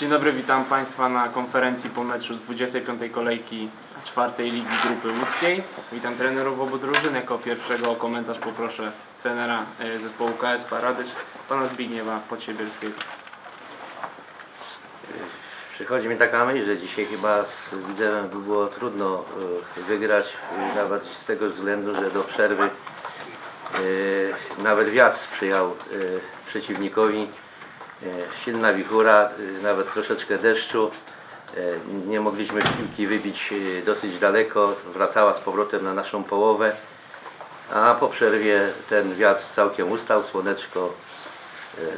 Dzień dobry, witam Państwa na konferencji po meczu 25. kolejki czwartej Ligi Grupy Łódzkiej. Witam trenerów obu drużyn. Jako pierwszego o komentarz poproszę trenera e, zespołu KS Paradycz, pana Zbigniewa Podsiebierskiego. Przychodzi mi taka myśl, że dzisiaj chyba z Widzewem by było trudno e, wygrać, nawet z tego względu, że do przerwy e, nawet wiatr sprzyjał przeciwnikowi. E, Silna wichura, e, nawet troszeczkę deszczu. E, Nie mogliśmy piłki wybić dosyć daleko, wracała z powrotem na naszą połowę. A po przerwie ten wiatr całkiem ustał, słoneczko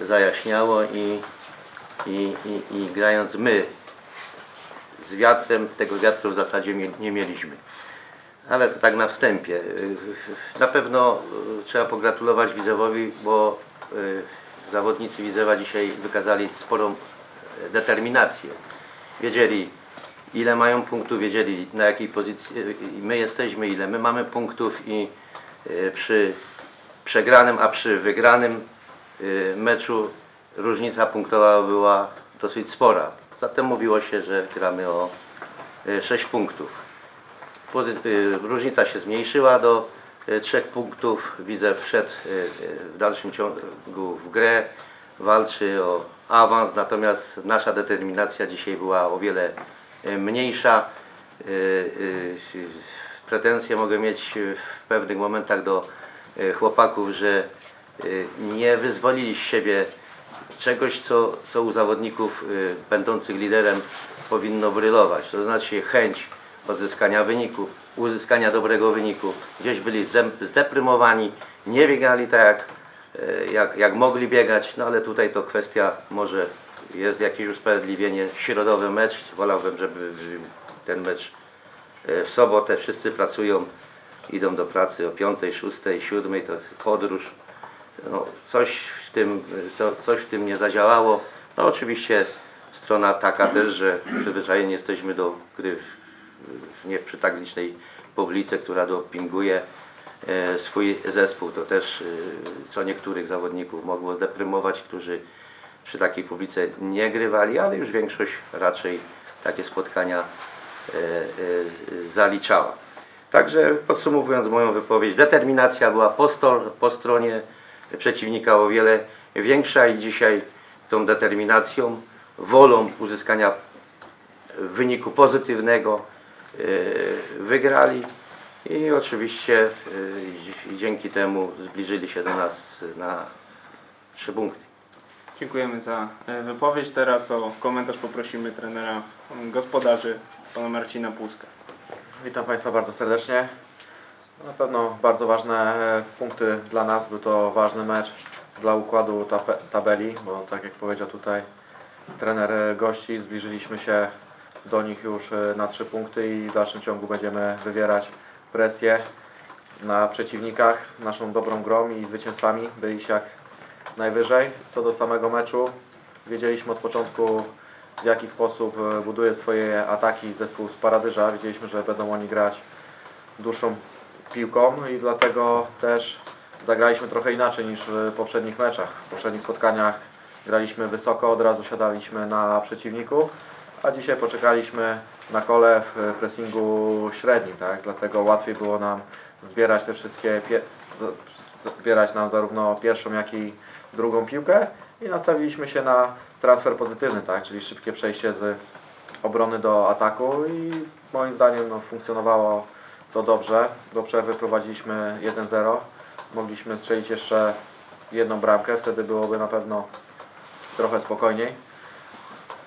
zajaśniało i i, i, i grając my z wiatrem, tego wiatru w zasadzie nie mieliśmy. Ale to tak na wstępie. Na pewno trzeba pogratulować Widzewowi, bo zawodnicy Widzewa dzisiaj wykazali sporą y, determinację. Wiedzieli ile mają punktów, wiedzieli na jakiej pozycji y, my jesteśmy, ile my mamy punktów i y, przy przegranym, a przy wygranym meczu różnica punktowa była dosyć spora. Zatem mówiło się, że gramy o 6 punktów. Różnica się zmniejszyła do 3 punktów. Widzę wszedł y, y, w dalszym ciągu w grę, walczy o awans, natomiast nasza determinacja dzisiaj była o wiele mniejsza. Pretensje mogę mieć w pewnych momentach do chłopaków, że nie wyzwolili z siebie czegoś, co, co u zawodników będących liderem powinno brylować. To znaczy chęć odzyskania wyniku, uzyskania dobrego wyniku. Gdzieś byli zdeprymowani, nie biegali tak jak, y, jak, jak mogli biegać, no ale tutaj to kwestia może jest jakieś usprawiedliwienie. Środowy mecz, wolałbym, żeby ten mecz y, w sobotę wszyscy pracują, idą do pracy o 5, 6, 7, to podróż no, coś, w tym, to, coś w tym nie zadziałało. No oczywiście strona taka też, że przyzwyczajeni jesteśmy do gry nie przy tak licznej publice, która dopinguje e, swój zespół. To też e, co niektórych zawodników mogło zdeprymować, którzy przy takiej publice nie grywali, ale już większość raczej takie spotkania e, zaliczała. Także podsumowując moją wypowiedź, determinacja była po, po stronie przeciwnika o wiele większa i dzisiaj tą determinacją, wolą uzyskania wyniku pozytywnego wygrali i oczywiście e, dzięki temu zbliżyli się do nas na trzy punkty. Dziękujemy za e, wypowiedź. Teraz o komentarz poprosimy trenera mm, gospodarzy, pana Marcina Płuska. Witam Państwa bardzo serdecznie. Na pewno bardzo ważne e, punkty dla nas, był to ważny mecz dla układu tabeli, bo tak jak powiedział tutaj trener e, gości, zbliżyliśmy się do nich już e, na trzy punkty i w dalszym ciągu będziemy wywierać presję na przeciwnikach naszą dobrą grą i zwycięstwami, by iść jak najwyżej. Co do samego meczu, wiedzieliśmy od początku w jaki sposób e, buduje swoje ataki zespół z Paradyża. Wiedzieliśmy, że będą oni grać dłuższą piłką i dlatego też zagraliśmy trochę inaczej niż w poprzednich meczach. W poprzednich spotkaniach graliśmy wysoko, od razu siadaliśmy na przeciwników, a dzisiaj poczekaliśmy na kole w pressingu średnim, tak? Dlatego łatwiej było nam zbierać te wszystkie zbierać nam zarówno pierwszą, jak i drugą piłkę i nastawiliśmy się na transfer pozytywny, tak? Czyli szybkie przejście z obrony do ataku i moim zdaniem no, funkcjonowało to dobrze. Do przerwy prowadziliśmy 1-0. Mogliśmy strzelić jeszcze jedną bramkę, wtedy byłoby na pewno trochę spokojniej.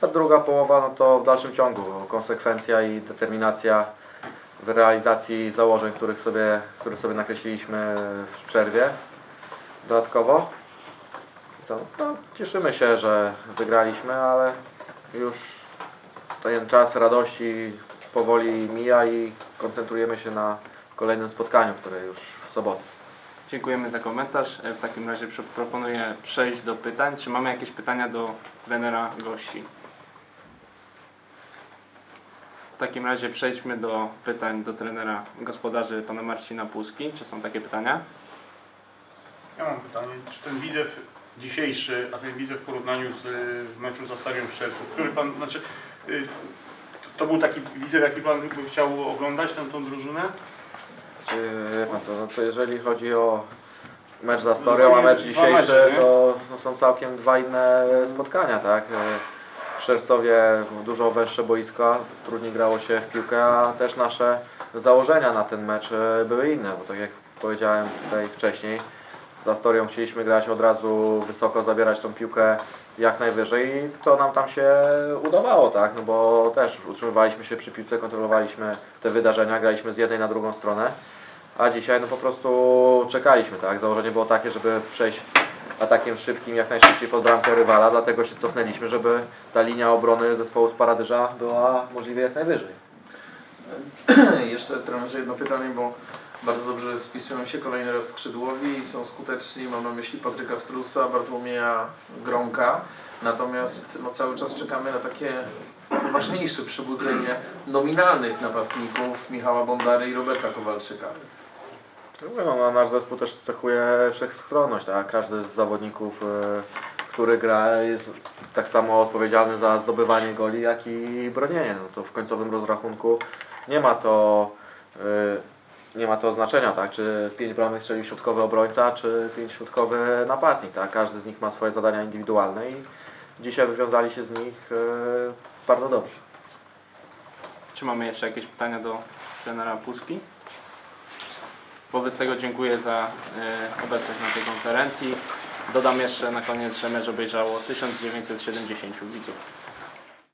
A druga połowa no to w dalszym ciągu konsekwencja i determinacja w realizacji założeń, których sobie, które sobie nakreśliliśmy w przerwie dodatkowo. To, no, cieszymy się, że wygraliśmy, ale już ten czas radości powoli mija i koncentrujemy się na kolejnym spotkaniu, które już w sobotę. Dziękujemy za komentarz. E, W takim razie pr- proponuję przejść do pytań. Czy mamy jakieś pytania do trenera gości? W takim razie przejdźmy do pytań do trenera gospodarzy pana Marcina Płuski. Czy są takie pytania? Ja mam pytanie, czy ten Widzew dzisiejszy, a ten widzę w porównaniu z y, meczu za Starią Szczeców, który pan, znaczy, y, to był taki widzę, jaki pan by chciał oglądać tę tą drużynę? Czy, wie pan co, no to jeżeli chodzi o mecz za Storią, a mecz dzisiejszy, nie? to no, są całkiem dwa inne spotkania, tak? E, W Szczercowie dużo węższe boiska, trudniej grało się w piłkę, a też nasze założenia na ten mecz e, były inne, bo tak jak powiedziałem tutaj wcześniej, za Storią chcieliśmy grać od razu wysoko, zabierać tą piłkę jak najwyżej i to nam tam się udawało, tak? No bo też utrzymywaliśmy się przy piłce, kontrolowaliśmy te wydarzenia, graliśmy z jednej na drugą stronę. A dzisiaj no po prostu czekaliśmy, tak? Założenie było takie, żeby przejść atakiem szybkim jak najszybciej pod bramkę rywala, dlatego się cofnęliśmy, żeby ta linia obrony zespołu z Paradyża była możliwie jak najwyżej. Jeszcze trenerze jedno pytanie, bo bardzo dobrze spisują się kolejny raz skrzydłowi i są skuteczni. Mam na myśli Patryka Strusa, Bartłomieja Gronka. Natomiast no, cały czas czekamy na takie ważniejsze przebudzenie nominalnych napastników Michała Bondary i Roberta Kowalczyka. No, nasz zespół też cechuje wszechstronność, tak? Każdy z zawodników, e, który gra jest tak samo odpowiedzialny za zdobywanie goli, jak i bronienie. No to w końcowym rozrachunku nie ma to, e, nie ma to znaczenia, tak? Czy pięć bramek strzelił środkowy obrońca, czy pięć środkowy napastnik, tak? Każdy z nich ma swoje zadania indywidualne i dzisiaj wywiązali się z nich e, bardzo dobrze. Czy mamy jeszcze jakieś pytania do trenera Puski? Wobec tego dziękuję za e, obecność na tej konferencji. Dodam jeszcze na koniec, że mecz obejrzało 1970 widzów.